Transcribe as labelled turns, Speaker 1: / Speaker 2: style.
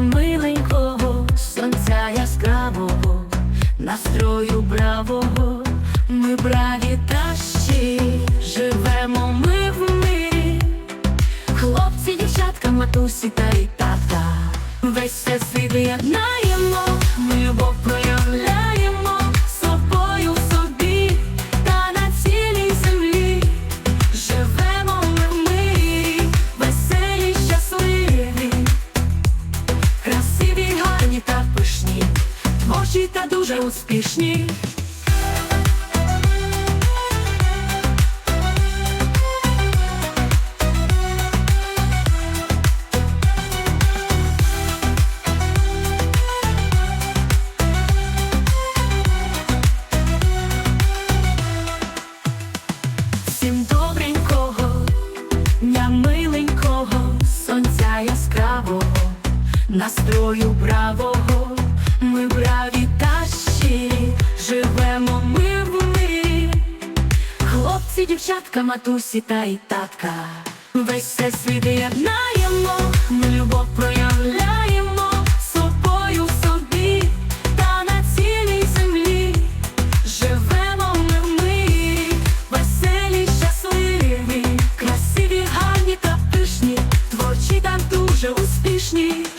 Speaker 1: миленького, сонця яскравого, настрою бравого, ми браві тащі, живемо ми в мирі, хлопці, дівчатка, матусі та й тата, весь все світ єднаємо, ми любов. Творчі та дуже успішні. Всім добренького, дня миленького, сонця яскравого, настрою бравого, ми браві дівчатка, матусі та і татка. Весь все світ єднаємо, ми любов проявляємо собою собі та на цілій землі. Живемо ми в мирі, веселі, щасливі, красиві, гарні та пишні, творчі та дуже успішні.